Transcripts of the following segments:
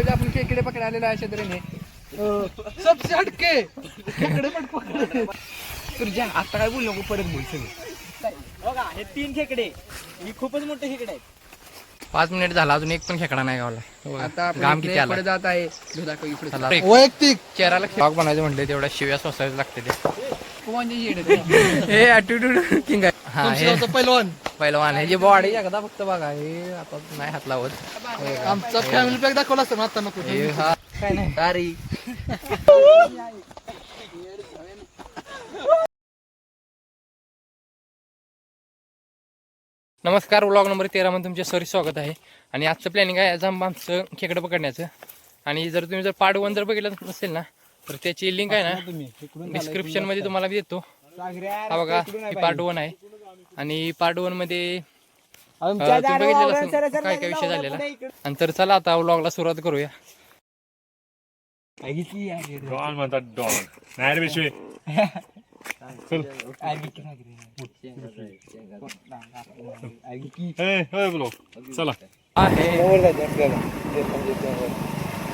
रोज आपण खेकडे पकडायला आहे शेतरीने सबसे हटके पण तुझ्या आता काय बोल नको परत बोल सगळं. बघा हे तीन खेकडे. ही खूपच मोठे खेकडे आहेत. पाच मिनिट झाला अजून एक पण खेकडा नाही गावला. आता घाम किती आला जात आहे. इकडे. वैयक्तिक. चेहराला शॉक बनायचं म्हटलं तेवढ्या शिव्या सोसायला लागते ते? हे ॲटिट्यूड किंग आहे हा हे पहिलवान पहिलवान हे जे बॉडी एकदा फक्त बघा. हे आता नाही हात लावत. आमचा फॅमिली पॅक दाखवला असतं ना आता नको हे हा. काय नाही. सारी. नमस्कार व्लॉग नंबर तेरा मध्ये तुमचे सर स्वागत आहे. आणि आजचं प्लॅनिंग आहे आम- आमचं खेकडं पकडण्याचं. आणि जर तुम्ही जर पार्ट वन जर बघितलं नसेल ना तर त्याची लिंक आहे ना डिस्क्रिप्शनमध्ये तुम्हाला मी देतो. हा बघा ही पार्ट वन आहे. आणि पार्ट वनमध्ये बघितलेलं काय काय विषय झालेला? आणि तर चला आता व्लॉगला सुरुवात करूया. डॉन म्हणतात डॉन नाही रे विश्वे चल.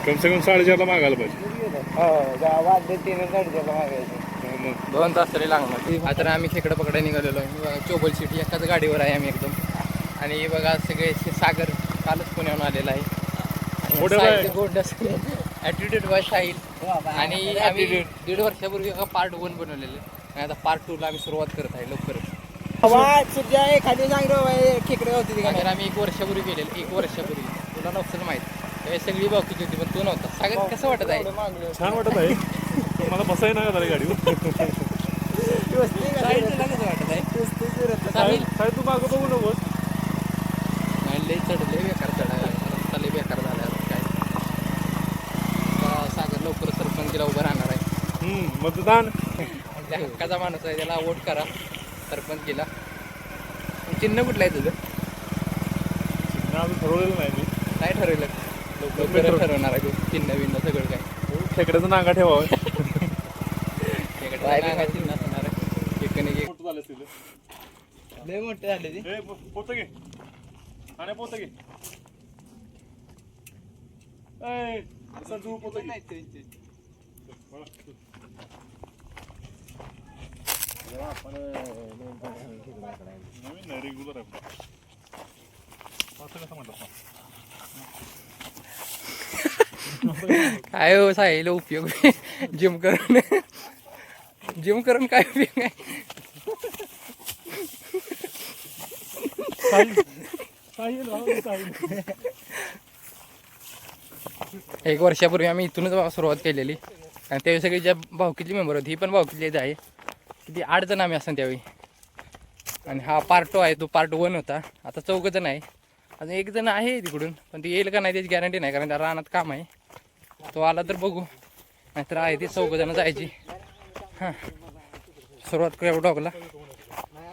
कम से कम साडेचारला मागायला पाहिजे. मग दोन तास तरी लागणार. आता आम्ही खेकडं पकडायला निघालेलो आहे. बघा, चोबल सिटी एकाच गाडीवर आहे आम्ही एकदम. आणि हे बघा सगळे सागर कालच पुण्याहून आलेला आहे. ॲटिट्यूड साहिल आणि आम्ही दीड वर्षापूर्वी पार्ट वन बनवलेलं आहे. आणि आता पार्ट टू ला आम्ही सुरुवात करत आहे लवकरच. एखादी सांग खेकडे होती ती अगर आम्ही एक वर्षापूर्वी केलेलं एक वर्षापूर्वी. तुला नव्हतं माहीत. सगळी बाकीची होती पण तू नव्हता. सागर कसं वाटत आहे? छान वाटत आहे. मला बसाय ना झालं साहेब तू मागं बघू नको. नाही लय चढ लय बेकार चढायला रस्ता लय बेकार झाला काय. सागर लवकर सरपंचला उभं राहणार आहे. मतदान. त्या हक्काचा माणूस आहे त्याला वोट करा सरपंचला. चिन्ह कुठलं आहे तुझं? अजून ठरवलेलं नाही मी. काय ठरवलं. लवकर ठरवणार आहे चिन्ह बिन्न सगळं काय. खेकड्याचं नांगा ठेवावं त्याकडे काय चिन्ह असणार आहे एक आणि एक झालं असतील लय मोठे झाले ती. ए पोत घे. आणि पोत घे. ए संजू पोत घे. नवीन नाही रेग्युलर आहे. असं कसं म्हटलं काय हो साहिल उपयोग. जिम करून. जिम करून काय उपयोग आहे? एक वर्षापूर्वी आम्ही इथूनच सुरुवात केलेली. आणि त्यावेळी सगळी ज्या भावकीतली मेंबर होती ही पण भावकीतली आहे. किती आठ जण आम्ही असं त्यावेळी. आणि हा पार्ट टू आहे तो पार्ट वन होता. आता चौघ जण आहे. अजून एक जण आहे तिकडून पण ती येईल का नाही त्याची गॅरंटी नाही कारण त्या रानात काम आहे. तो आला तर बघू. नाहीतर आहे ते चौघ जण जायची. हां. सुरुवात करूया डॉगला.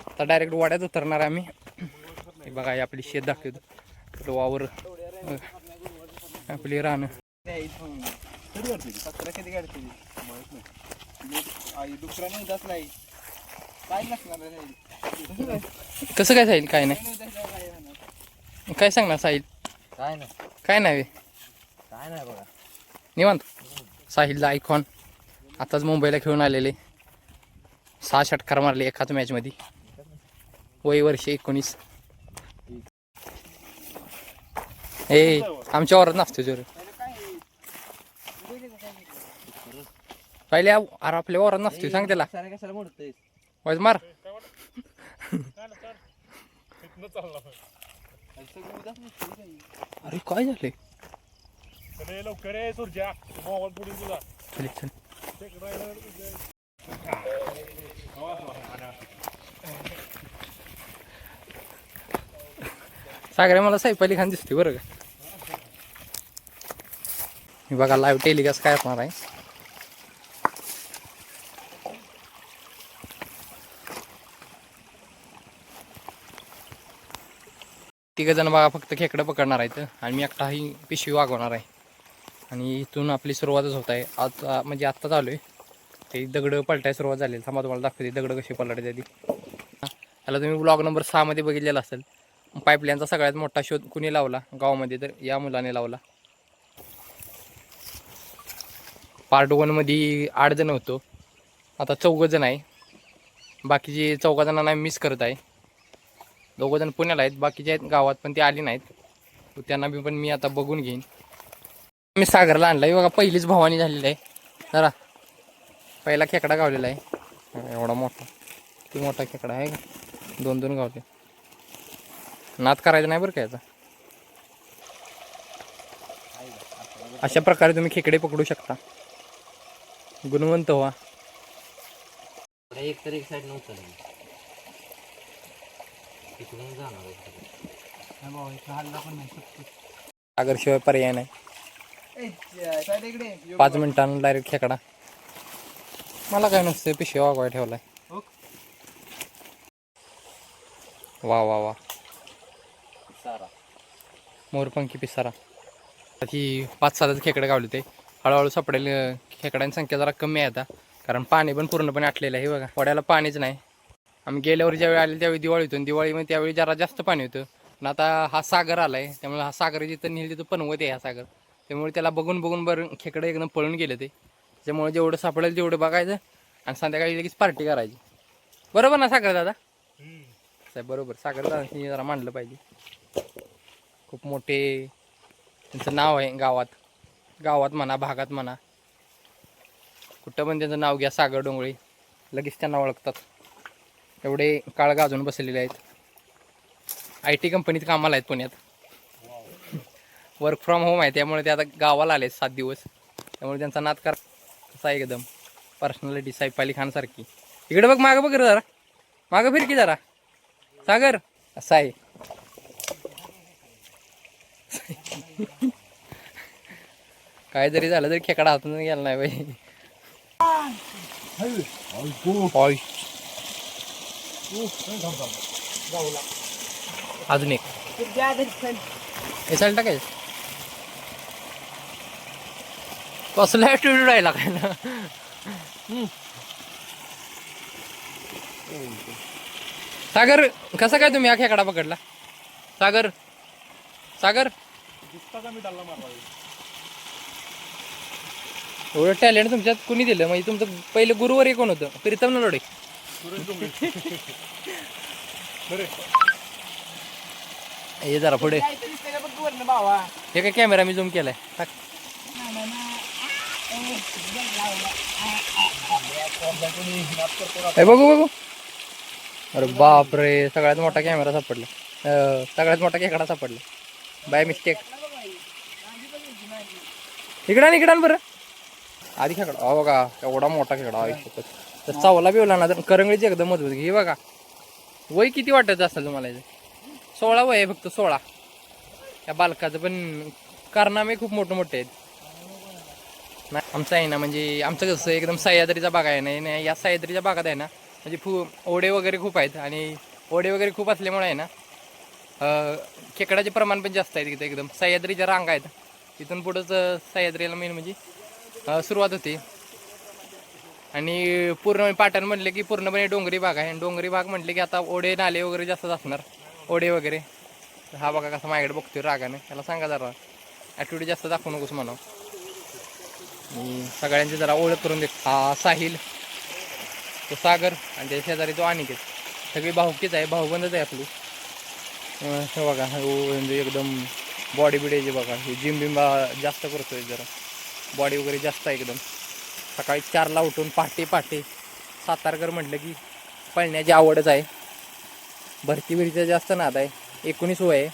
आता डायरेक्ट वाड्यात उतरणार आम्ही. हे बघा आपली शेत दाखवतो. वावर. आपली रानं. कसं काय साहिल? काय नाही. काय सांगणार साहिल? काय नाही. काय नाही? काय नाही बघा. निवांत. साहिलला आयकॉन आताच मुंबईला खेळून आलेले. सहा षटकार मारले एकाच मॅचमध्ये वय वर्ष एकोणीस. ए आमच्या वरात नसतो जोर. पहिले अरे आपल्या वरात नसतो सांग त्याला. सारे वाज मार. अरे काय झाले लवकर सागरे मला सैफ अली खान दिसते बरं का? मी बघा लाईव्ह टेलिकास्ट काय असणार आहे. तिघ जण बघा फक्त खेकडं पकडणार आहेत आणि मी एकटा ही पिशवी वागवणार आहे. आणि इथून आपली सुरुवातच होत आहे. आज म्हणजे आत्ताच आलो आहे ते दगडं पलटायला सुरुवात झाली. थांबा तुम्हाला दाखवते दगडं कशी पलटायची आधी. त्याला तुम्ही ब्लॉग नंबर सहामध्ये बघितलेला असेल. पाईपलाईनचा सगळ्यात मोठा शोध कुणी लावला? गावामध्ये तर या मुलाने लावला. पार्ट वनमध्ये आठ जण होतो. आता चौघं जण आहे. बाकीचे चौघा जणांना मिस करत आहे. दोघं जण पुण्याला आहेत. बाकीचे आहेत गावात पण ते आले नाहीत. त्यांना बी पण मी आता बघून घेईन. मी सागरला आणला आहे बघा पहिलीच भवानी झालेली आहे. जरा पहिला खेकडा गावलेला आहे. हा, एवढा मोठा. किती मोठा खेकडा आहे? का दोन दोन गावले. नाद करायचं नाही बरं का याचा? अशा प्रकारे तुम्ही खेकडे पकडू शकता. गुणवंत व्हा. एक तर एक साईड नव्हतं सागरशिवाय पर्याय नाही. पाच मिनिटांना डायरेक्ट खेकडा. मला काय नसतं पिशवी वागवाय ठेवलाय. वा वा वा. मोरपंखी पिसारा. ही पाच सातच खेकडे गावले ते. हळूहळू सापडेल खेकड्यांची संख्या जरा कमी आहे आता. कारण पाणी पण पूर्णपणे आटलेलं आहे बघा. वड्याला पाणीच नाही. आम्ही गेल्यावर ज्यावेळी आले त्यावेळी दिवाळी होती. दिवाळीमध्ये त्यावेळी जरा जास्त पाणी होतं. पण आता हा सागर आलाय. त्यामुळे हा सागर जिथं नेल तिथं पनवत आहे हा सागर. त्यामुळे त्याला बघून बघून बरं खेकडं एकदम पळून गेले ते. त्यामुळे जेवढं सापडेल तेवढं बघायचं आणि संध्याकाळी लगेच पार्टी करायची. बरोबर ना साखर दादा? साहेब बरोबर. साखर दादांनी जरा मांडलं पाहिजे. खूप मोठे त्यांचं नाव आहे गावात. गावात म्हणा भागात म्हणा. कुठं पण त्यांचं नाव घ्या सागर डोंगळे लगेच त्यांना ओळखतात. एवढे काळ गाजून बसलेले आहेत. आय टी कंपनीत कामाला आहेत पुण्यात. वर्क फ्रॉम होम आहे त्यामुळे ते आता गावाला आले सात दिवस. त्यामुळे त्यांचा नाद कर कसा आहे एकदम? पर्सनॅलिटी साहेब अली खानसारखी इकडे बघ मागं बघ जरा. मागं फिर की जरा. सागर. असं आहे. काय जरी झालं तरी खेकडा हातून गेला नाही बाई. अजून एक. टाकायचं चालतं काय कसला ॲटिट्यूड राहिला काय ना? सागर कसा काय तुम्ही हा खेकडा पकडला? सागर सागर. दिसता का मी डाल्ला मारला एवढं टॅलेंट तुमच्यात कुणी दिलं? म्हणजे तुमचं पहिलं गुरुवारी कोण होतं? प्रीतम नलोडे. सुरेश डोंगरे. बरे. हे जरा पुढे. भावा. हे काय कॅमेरा मी झूम केलाय? हे बघू बघू. अरे बाप रे सगळ्यात मोठा कॅमेरा सापडला. सगळ्यात मोठा खेकडा सापडला. बाय मिस्टेक इकडा इकडा ना बरं. आधी खेकडा. हा बघा एवढा मोठा खेकडा. आयुष्यात तर चावला बिवला ना तर करंगळीची एकदम मजबूत. घे बघा. वय किती वाटायचं असेल तुम्हाला सोळा वय आहे फक्त सोळा. या बालकाचं पण कारनामे खूप मोठे मोठे आहेत. नाही आमचं आहे ना म्हणजे आमचं कसं एकदम सह्याद्रीचा बाग आहे ना या सह्याद्रीच्या भागात आहे ना म्हणजे फू ओढे वगैरे खूप आहेत आणि ओढे वगैरे खूप असल्यामुळे आहे ना खेकड्याचे खेकडाचे प्रमाण पण जास्त आहेत तिथे एकदम. सह्याद्रीच्या रांगा आहेत. तिथून पुढंच सह्याद्रीला मेन म्हणजे सुरुवात होते. आणि पूर्ण पाटण म्हटले की पूर्णपणे डोंगरी भाग आहे आणि डोंगरी भाग म्हटले की आता ओढे नाले वगैरे जास्तच असणार ओढे वगैरे. हा बघा कसा माझ्याकडे बघतोय रागाने. त्याला सांगा जरा. ॲटिट्यूड जास्त दाखवू नकोस म्हणा. मी सगळ्यांची जरा ओळख करून दे हा साहिल तो सागर आणि त्याच्या शेजारी तो अनिकेत. सगळी भाऊकीच आहे भाऊबंदच आहे आपली. हे बघा म्हणजे एकदम बॉडी बिडीचे बघा हे जिम बिंबा जास्त करतोय जरा. बॉडी वगैरे जास्त आहे एकदम. सकाळी चारला उठून पहाटे पहाटे सातारकर म्हटलं की पळण्याची आवडच आहे. भरती बिरतीचा जास्त नाद आहे. एकोणीस वय आहे.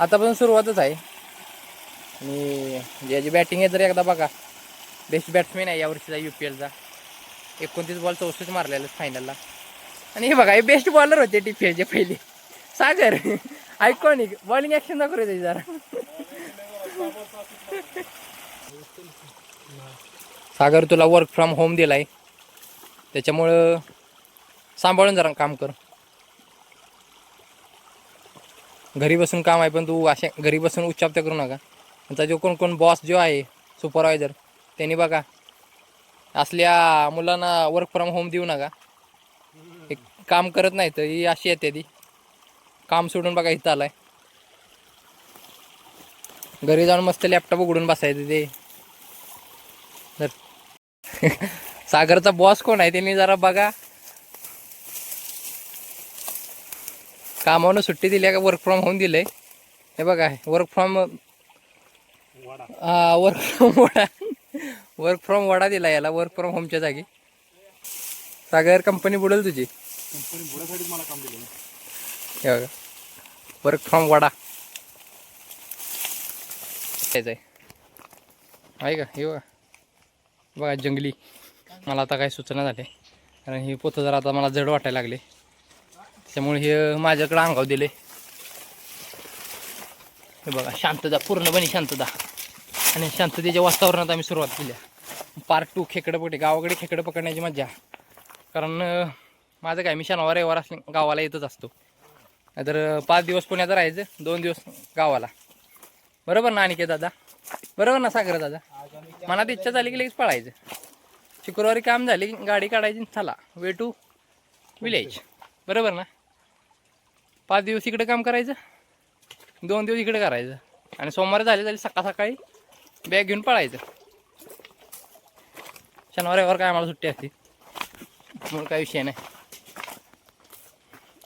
आतापासून सुरुवातच आहे. आणि ज्याची बॅटिंग आहे तर एकदा बघा बेस्ट बॅट्समॅन आहे यावर्षीचा यू पी एलचा एकोणतीस बॉल चौसष्ट मारलेलं फायनलला आणि हे बघा हे बेस्ट बॉलर होते टी पी एलचे पहिले. सागर आयकॉनिक बॉलिंग ॲक्शन दाखवू रे त्याची जरा. सागर तुला वर्क फ्रॉम होम दिलाय. त्याच्यामुळं सांभाळून जरा काम कर. घरी बसून काम आहे पण तू अशा घरी बसून उच्चाप्त करू नका. त्यांचा जो कोण कोण बॉस जो आहे सुपरवायझर त्यांनी बघा असल्या मुलांना वर्क फ्रॉम होम देऊ नका. एक काम करत नाही तर ही अशी येते ती काम सोडून बघा इथं आलाय. घरी जाऊन मस्त लॅपटॉप उघडून बसायचं ते. तर सागरचा बॉस कोण आहे त्यांनी जरा बघा. कामावरून सुट्टी दिली का वर्क फ्रॉम होम दिलंय. हे बघा work from work from vada. Work from vada दिला याला वर्क फ्रॉम होमच्या जागी. सागर कंपनी बुडेल तुझी? कंपनी बुडासाठीच मला काम दिलं हे वर्क फ्रॉम वडा. आहे का? हे बघा. बघा जंगली. मला आता काही सूचना झाले कारण ही पोतं जरा आता मला जड वाटायला लागले. त्यामुळे हे माझ्याकडे अंगाव दिले. हे बघा शांतता. पूर्णपणे शांतता. आणि शांततेच्या वातावरणात आम्ही सुरुवात केली. पार्ट टू खेकडं पकडे गावाकडे खेकडं पकडण्याची मजा कारण माझं काय मी शनिवार रविवार असले गावाला येतच असतो. नाहीतर पाच दिवस पुण्यात राहायचं दोन दिवस गावाला. बरोबर ना अनिकेत दादा? बरोबर ना सागर दादा? मनात इच्छा झाली की लगेच पळायचं. शुक्रवारी काम झाले की गाडी काढायची चला. वे टू विलेज बरोबर ना? पाच दिवस इकडे काम करायचं दोन दिवस इकडे करायचं. आणि सोमवारी झाले झाले सकाळ सकाळी बॅग घेऊन पळायचं. शनिवार रविवार काय आम्हाला सुट्टी असते. म्हणून काय विषय नाही.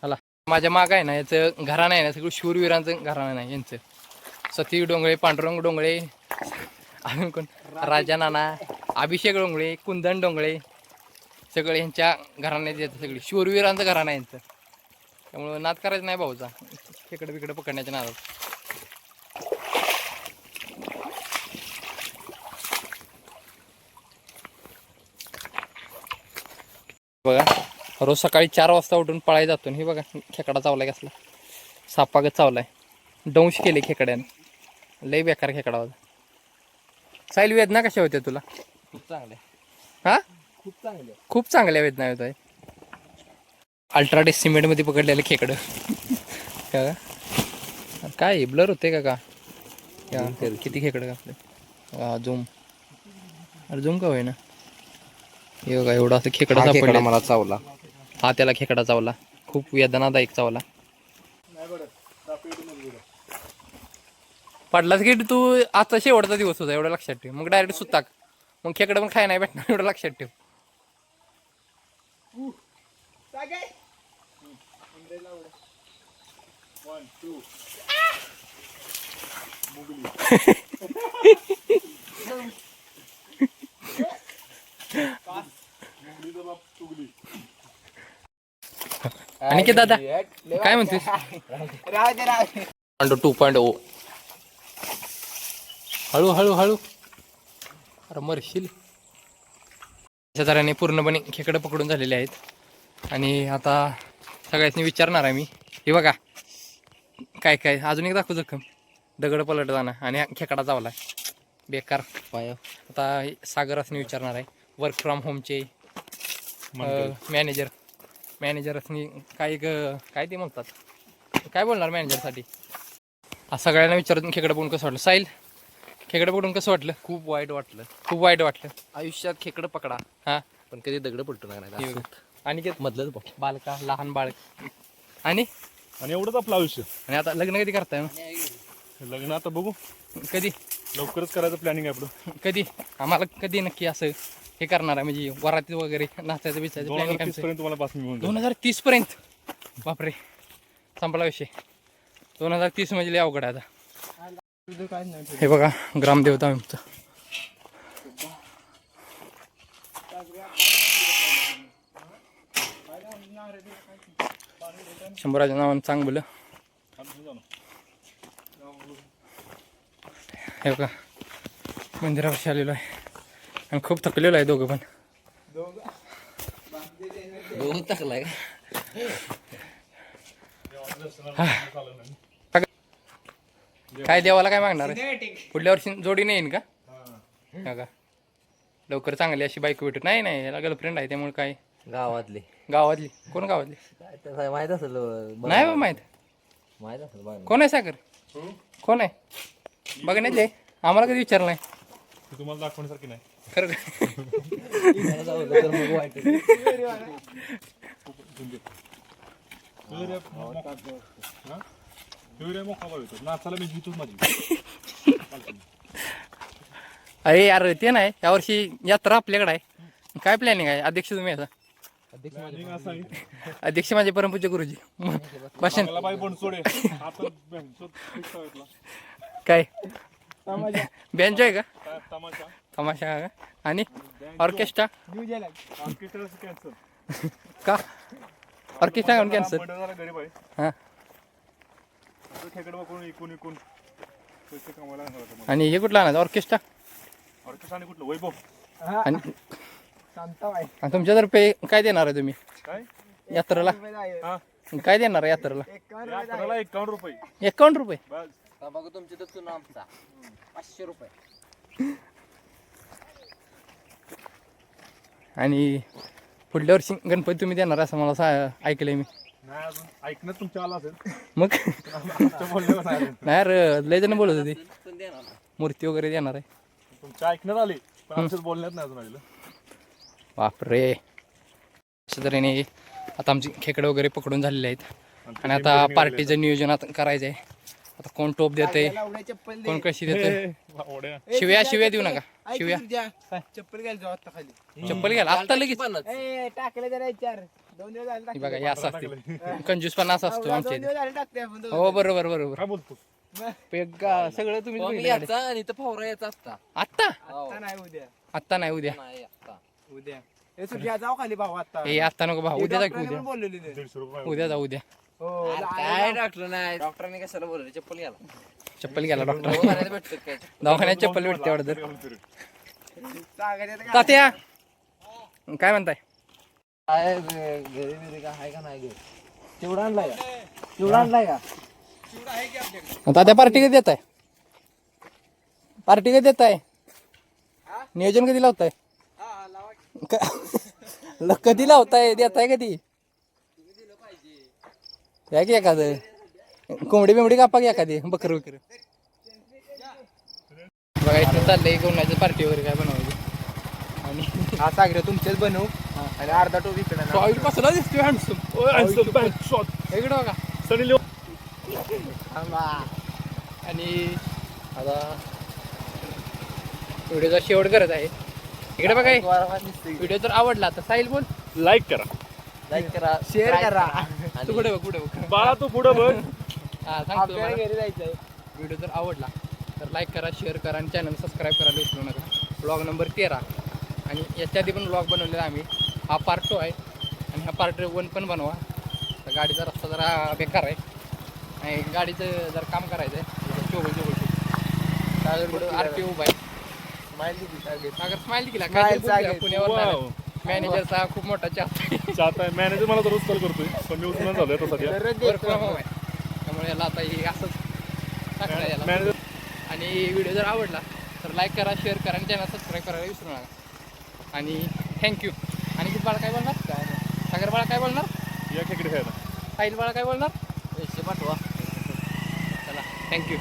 हला माझ्या माग आहे ना याचं घराणं आहे ना सगळं शूरवीरांचं घराणं नाही यांचं. सती डोंगळे पांडुरंग डोंगळे अजून कोण? राजा नाना अभिषेक डोंगळे कुंदन डोंगळे सगळे यांच्या घराण्यात येतं सगळे. शूरवीरांचं घराणं आहे यांचं. त्यामुळं नाद करायचं नाही भाऊचा. खेकडं बिकडं पकडण्याच्या नादात. बघा. रोज सकाळी चार वाजता उठून पळायला जातो हे बघा खेकडा चावलाय कसला. सापागत चावलाय. दंश केले खेकड्यानं. लय बेकार खेकडा होता. साईल वेदना कशा होत्या तुला? खूप चांगले हा? खूप चांगले खूप चांगल्या वेदना होत आहे अल्ट्राटेक सिमेंटमध्ये पकडलेलं खेकडं. का काय ब्लर होते का का? किती खेकडं का झूम अरे झूम का होईना? हे बघा एवढं असं खेकडं सापडलं. मला चावला. हा त्याला खेकडा चावला. खूप वेदनादायक चावला. पडलाच की तू आता शेवटचा दिवस होता एवढं लक्षात ठेव. मग डायरेक्ट सुताक. मग खेकडं पण खाय नाही भेटणार एवढं लक्षात ठेव वन टू मुगलीचा बाप चुगली आणि की दादा काय म्हणतेस टू पॉईंट ओ. हळू हळू हळू. अरे मरशील. अशा तऱ्हेने पूर्णपणे खेकडं पकडून झालेले आहेत. आणि आता सगळ्यांनी विचारणार आहे मी. हे बघा. काय काय? अजून एक दाखवू जखम. दगड पलटताना आणि हा खेकडा चावला बेकार. पाय. आता सागर असणे विचारणार आहे. वर्क फ्रॉम होमचे मॅनेजर मॅनेजर असणे काय ग- काय ते म्हणतात? काय बोलणार मॅनेजरसाठी? सगळ्यांना विचारून खेकडं बघून कसं वाटलं? साईल खेकडं पकडून कसं वाटलं? खूप वाईट वाटलं. खूप वाईट वाटलं. आयुष्यात खेकडं पकडा. हां. पण कधी दगड पलटणार नाही आणि बघ. बालका लहान बाळक आणि? आणि एवढंच आपलं आयुष्य. आणि आता लग्न कधी करताय? लग्न आता बघू. कधी? लवकरच करायचं प्लॅनिंग आहे आपलं. कधी? आम्हाला कधी नक्की असं हे करणार आहे. म्हणजे वराती वगैरे नाचायचं बिचायचं दोन हजार प्लॅनिंग तीस पर्यंत तुम्हाला बातमी मिळून दोन हजार तीस पर्यंत बापरे. संपला विषय. दोन हजार तीस म्हणजे लय अवघड आहे आता. हे बघा ग्रामदेवता आमचं. शंभराच्या नावानं चांग बोल हे बघा मंदिरापाशी आलेलो आहे. आणि खूप थकलेलो आहे दोघं पण. दोन टाकलाय काय देवाला काय मागणार आहे? पुढल्या वर्षी जोडी नाही येईन का? हा का? लवकर चांगली अशी बायको भेटू नाही नाही याला गर्लफ्रेंड आहे त्यामुळे काय? गावातले. गावातली. कोण गावातली? काय तसं माहीत असेल. नाही बा माहीत. माहीत असेल कोण आहे सागर? कोण आहे? बघण्यातले आम्हाला कधी विचारलं नाही तुम्हाला दाखवण्यासारखी नाही. खरं का? एवढ्या मोका येतो नाचाला मी घेतोच माझी अरे यार ते नाही. यावर्षी यात्रा आपल्याकडे आहे. काय प्लॅनिंग आहे? अध्यक्ष तुम्ही आहे. अध्यक्ष माझे परमपूज्य गुरुजी. भाषण. काय? बँजो आहे का? काय तमाशा का? आणि ऑर्केस्ट्रा? का? ऑर्केस्ट्रा काऊन कॅन्सल हां. आणि हे कुठला आणायचं ऑर्केस्ट्रा? ऑर्केस्ट्रा आणि कुठलं? वैभव. आणि आणि तुमच्यातर्फे काय देणार आहे तुम्ही? काय? यात्रेला? काय देणार आहे यात्रेला? एकावन्न रुपये एकावन्न रुपये. तुमची पाचशे रुपये. आणि पुढल्या वर्षी गणपती तुम्ही देणार असं मला सा ऐकलंय मी. नाही अजून ऐकण्यात तुमच्या आला असेल. मग? तुमच्या बोलण्यावर नाही यार लय जण बोलत होते. मूर्ती वगैरे देणार आहे. तुमच्या ऐकण्यात आले पण आमच्याच बोलण्यात नाही अजून आलेलं. बापरे. अशा तऱ्हेने आता आमची खेकडे वगैरे पकडून झालेले आहेत. आणि आता पार्टीचं नियोजन आता करायचं आहे आता कोण टोप देते कोण कशी देते शिव्या शिव्या देऊ नका. शिव्या. चप्पल घ्यायला जाऊ आता खाली. चप्पल घ्याल आत्ता लगेच? ए टाकले जरा चार दोन दिवस झाले हे बघा हे असं असते. कंजूसपणा असा असतो आमच्या दोन इथे. दिवस झाले टाकते आपण दोघं. हो बरोबर बरोबर. काय बोलतो पेगा सगळं तुम्ही याचा आणि इथं फवरा याचा आत्ता. आत्ता? आता नाही उद्या. आत्ता नाही उद्या. नाही आत्ता. उद्या. ए सुट्या जाऊ खाली भाऊ आता हे आत्ता नको भाऊ उद्या जा की डॉक्टरांनी उद्या. पण बोललेली ते. दीडशे रुपये. उद्या जा उद्या. हो अरे काय डॉक्टर नाही. डॉक्टरांनी कशाला बोलले चप्पल घ्याला चप्पल घ्यायला डॉक्टर. दवाखान्यात भेटतं काय. दवाखान्यात चप्पल भेटते वाटतं. काय? तात्या. काय म्हणताय? काय घरी बिरी का आहे का नाही घरी चिवडा आणलाय का? चिवडा आणलाय का? तात्या पार्टी कधी देत आहे पार्टी कधी देत आहे नियोजन कधी लावताय? क- ल- कधी लावताय? देताय कधी? या की एखादं? कोंबडी बिंबडी कापा की एखादी? बकर वगैरे बघा इथं चाललंय कोणाचं पार्टी वगैरे काय बनवायची. आणि हा सागरे तुमचेच बनवू. आणि अर्धा टोप इकडे कसला दिसतोय हँडसम इकडं बघा. Sunny Leo. आणि आता व्हिडिओचा शेवट करत आहे. इकडे बघा. व्हिडिओ जर आवडला तर साहिल बोल. लाईक करा. लाईक करा. शेअर करा. तू कुठे बघ कुठे बघ. बाळा तू पुढं बघ. हा सांगतो आपल्याला. घरी जायचंय. व्हिडिओ जर आवडला तर लाईक करा शेअर करा आणि चॅनल सबस्क्राईब करायला विसरू नका. ब्लॉग नंबर तेरा. आणि याच्या आधी पण ब्लॉग बनवलेला आम्ही. हा पार्ट टू आहे. आणि हा पार्ट वन पण बनवा. तर गाडीचा रस्ता जरा बेकार आहे. आणि गाडीचं जर काम करायचं आहे चोबल चोबल आर टी उभा आहे. सागर स्माइल केला काय Smile सागर. पुण्यावर. मॅनेजरचा खूप मोठा चाहता चाहता आहे मॅनेजर मला दररोज कॉल करतोय. पण मी उचलून झालोय आता सध्या. त्यामुळे याला आता हे असंच टाकलं याला. मॅनेजर आणि व्हिडिओ जर आवडला तर लाईक करा शेअर करा आणि चॅनल सबस्क्राईब करायला विसरू नका. आणि थँक्यू आणि किती बाळा काय बोलणार? सागर बाळा काय बोलणार? या खेकडे खायला साहिल बाळा काय बोलणार? पैसे पाठवा. चला थँक्यू